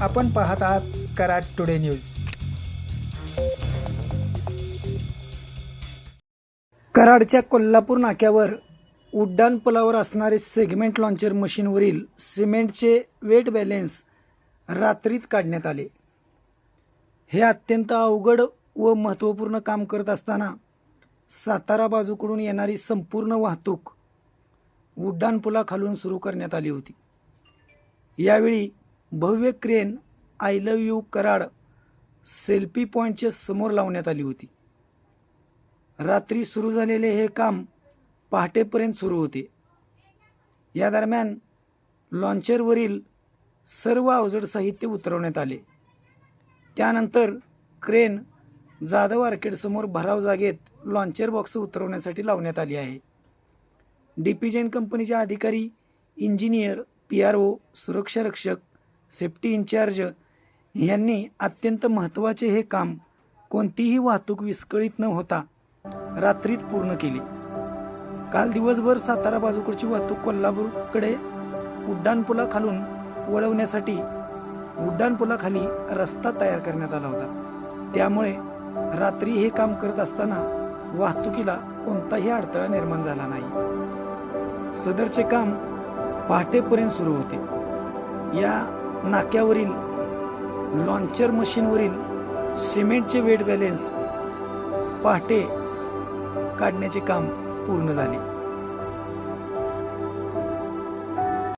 आपण पाहत आहात कराड टुडे न्यूज. कराडच्या कोल्हापूर नाक्यावर उड्डाण पुलावर असणारे सेगमेंट लॉन्चर मशीनवरील सिमेंटचे वेट बॅलेन्स रात्रीत काढण्यात आले. हे अत्यंत अवघड व महत्त्वपूर्ण काम करत असताना सातारा बाजूकडून येणारी संपूर्ण वाहतूक उड्डाणपुलाखालून सुरू करण्यात आली होती. यावेळी भव्य crane I love you Karad selfie पॉईंटच्या समोर लावण्यात आली होती. रात्री सुरू झालेले हे काम पहाटेपर्यंत सुरू होते. या दरम्यान लॉन्चरवरील सर्व अवजड साहित्य उतरवण्यात आले. त्यानंतर क्रेन जाधव आर्केडसमोर भराव जागेत लॉन्चर बॉक्स उतरवण्यासाठी लावण्यात आली आहे. डी पी जैन अधिकारी इंजिनियर पी आर ओ सुरक्षा रक्षक सेफ्टी इन्चार्ज यांनी अत्यंत महत्त्वाचे हे काम कोणतीही वाहतूक विस्कळीत न होता रात्रीत पूर्ण केली. काल दिवसभर सातारा बाजूकडची वाहतूक कोल्हापूरकडे उड्डाणपुलाखालून वळवण्यासाठी उड्डाणपुलाखाली रस्ता तयार करण्यात आला होता. त्यामुळे रात्री हे काम करत असताना वाहतुकीला कोणताही अडथळा निर्माण झाला नाही. सदरचे काम पहाटेपर्यंत सुरू होते. या नाक्यावरील लॉन्चर मशीनवरील सिमेंटचे वेट बॅलेन्स पहाटे काढण्याचे काम पूर्ण झाले.